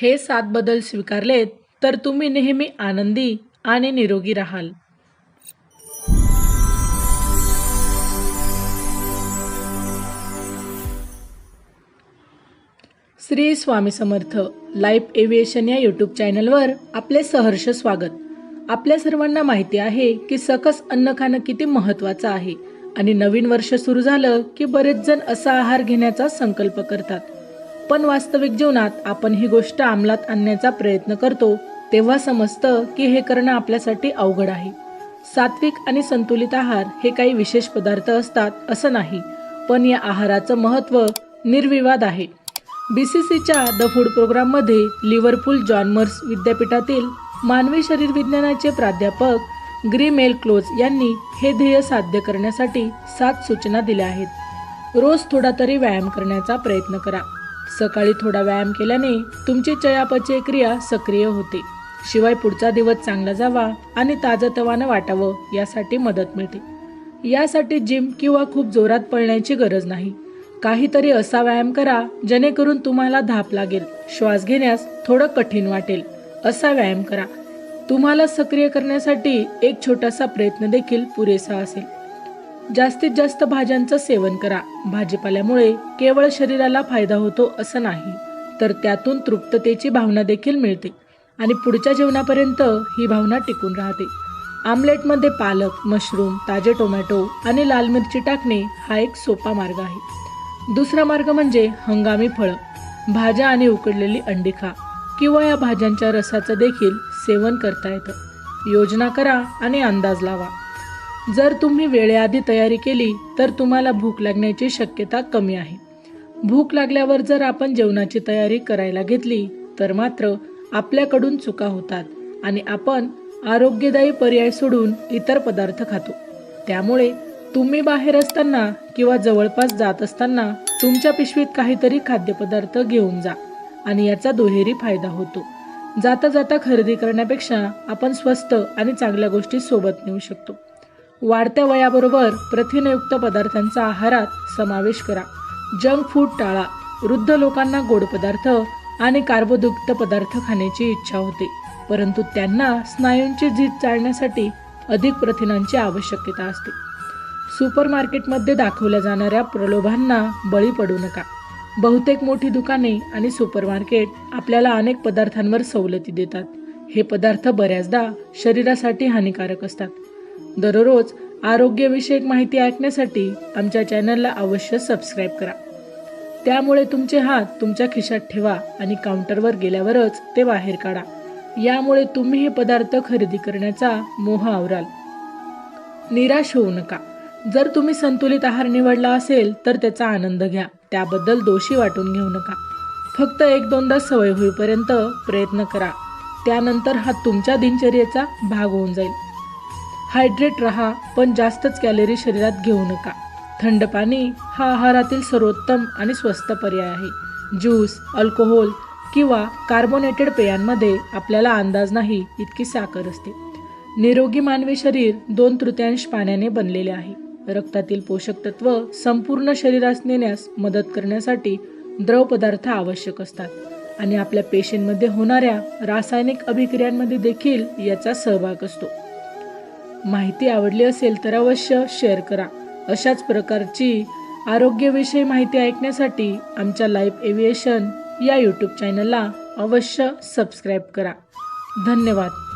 हे सात बदल स्वीकारलेत तर तुम्ही नेहमी आनंदी आणि निरोगी राहाल. श्री स्वामी समर्थ लाईफ एव्हिएशन या यूट्यूब चॅनलवर आपले सहर्ष स्वागत. आपल्या सर्वांना माहिती आहे की सकस अन्न खाणं किती महत्त्वाचं आहे आणि नवीन वर्ष सुरू झालं की बरेच जण असा आहार घेण्याचा संकल्प करतात. पण वास्तविक जीवनात आपण ही गोष्ट अंमलात आणण्याचा प्रयत्न करतो तेव्हा समजतं की हे करणं आपल्यासाठी अवघड आहे. सात्विक आणि संतुलित आहार हे काही विशेष पदार्थ असतात असं नाही पण या आहाराचं महत्त्व निर्विवाद आहे. बी सी सीच्या द फूड प्रोग्राममध्ये लिव्हरपूल जॉनमर्स विद्यापीठातील मानवी शरीर विज्ञानाचे प्राध्यापक ग्रीमेल क्लोज यांनी हे ध्येय साध्य करण्यासाठी सात सूचना दिल्या आहेत. रोज थोडा तरी व्यायाम करण्याचा प्रयत्न करा. सकाळी थोडा व्यायाम केल्याने तुमची चयापचय क्रिया सक्रिय होते. शिवाय पुढचा दिवस चांगला जावा आणि ताजतवानं वाटावं यासाठी मदत मिळते. यासाठी जिम किंवा खूप जोरात पळण्याची गरज नाही. काहीतरी असा व्यायाम करा जेणेकरून तुम्हाला धाप लागेल. श्वास घेण्यास थोडं कठीण वाटेल. असा व्यायाम करा. तुम्हाला सक्रिय करण्यासाठी एक छोटासा प्रयत्न देखील पुरेसा असेल. जास्तीत जास्त भाज्यांचं सेवन करा. भाजीपाल्यामुळे केवळ शरीराला फायदा होतो असं नाही तर त्यातून तृप्ततेची भावना देखील मिळते आणि पुढच्या जेवणापर्यंत ही भावना टिकून राहते. आमलेटमध्ये पालक मशरूम ताजे टोमॅटो आणि लाल मिरची टाकणे हा एक सोपा मार्ग आहे. दुसरा मार्ग म्हणजे हंगामी फळं. भाज्या आणि उकडलेली अंडी खा किंवा या भाज्यांच्या रसाचं देखील सेवन करता येतं. योजना करा आणि अंदाज लावा. जर तुम्ही वेळेआधी तयारी केली तर तुम्हाला भूक लागण्याची शक्यता कमी आहे. भूक लागल्यावर जर आपण जेवणाची तयारी करायला घेतली तर मात्र आपल्याकडून चुका होतात आणि आपण आरोग्यदायी पर्याय सोडून इतर पदार्थ खातो. त्यामुळे तुम्ही बाहेर असताना किंवा जवळपास जात असताना तुमच्या पिशवीत काहीतरी खाद्यपदार्थ घेऊन जा आणि याचा दुहेरी फायदा होतो. जाता जाता खरेदी करण्यापेक्षा आपण स्वस्त आणि चांगल्या गोष्टी सोबत नेऊ शकतो. वाढत्या वयाबरोबर प्रथिनयुक्त पदार्थांचा आहारात समावेश करा. जंक फूड टाळा. वृद्ध लोकांना गोड पदार्थ आणि कार्बोदयुक्त पदार्थ खाण्याची इच्छा होते परंतु त्यांना स्नायूंची झीज चालण्यासाठी अधिक प्रथिनांची आवश्यकता असते. सुपरमार्केटमध्ये दाखवल्या जाणाऱ्या प्रलोभांना बळी पडू नका. बहुतेक मोठी दुकाने आणि सुपरमार्केट आपल्याला अनेक पदार्थांवर सवलती देतात. हे पदार्थ बऱ्याचदा शरीरासाठी हानिकारक असतात. दररोज आरोग्यविषयक माहिती ऐकण्यासाठी आमच्या चॅनलला अवश्य सबस्क्राईब करा. त्यामुळे तुमचे हात तुमच्या खिशात ठेवा आणि काउंटरवर गेल्यावरच ते बाहेर काढा. यामुळे तुम्ही हे पदार्थ खरेदी करण्याचा मोह आवराल. निराश होऊ नका. जर तुम्ही संतुलित आहार निवडला असेल तर त्याचा आनंद घ्या. त्याबद्दल दोषी वाटून घेऊ नका. फक्त एक दोनदा सवय होईपर्यंत प्रयत्न करा. त्यानंतर हा तुमच्या दिनचर्येचा भाग होऊन जाईल. हायड्रेट रहा पण जास्तच कॅलरी शरीरात घेऊ नका. थंड पाणी हा आहारातील सर्वोत्तम आणि स्वस्त पर्याय आहे. ज्यूस अल्कोहोल किंवा कार्बोनेटेड पेयांमध्ये आपल्याला अंदाज नाही इतकी साखर असते. निरोगी मानवी शरीर दोन तृतीयांश पाण्याने बनलेले आहे. रक्तातील पोषक तत्व संपूर्ण शरीरास नेण्यास मदत करण्यासाठी द्रव पदार्थ आवश्यक असतात. आणि आपल्या पेशींमध्ये होणाऱ्या रासायनिक अभिक्रियांमध्ये देखील याचा सहभाग असतो. माहिती आवडली असेल तर अवश्य शेअर करा. अशाच प्रकारची आरोग्यविषयी माहिती ऐकण्यासाठी आमच्या लाईफ एव्हिएशन या यूट्यूब चॅनलला अवश्य सबस्क्राईब करा. धन्यवाद.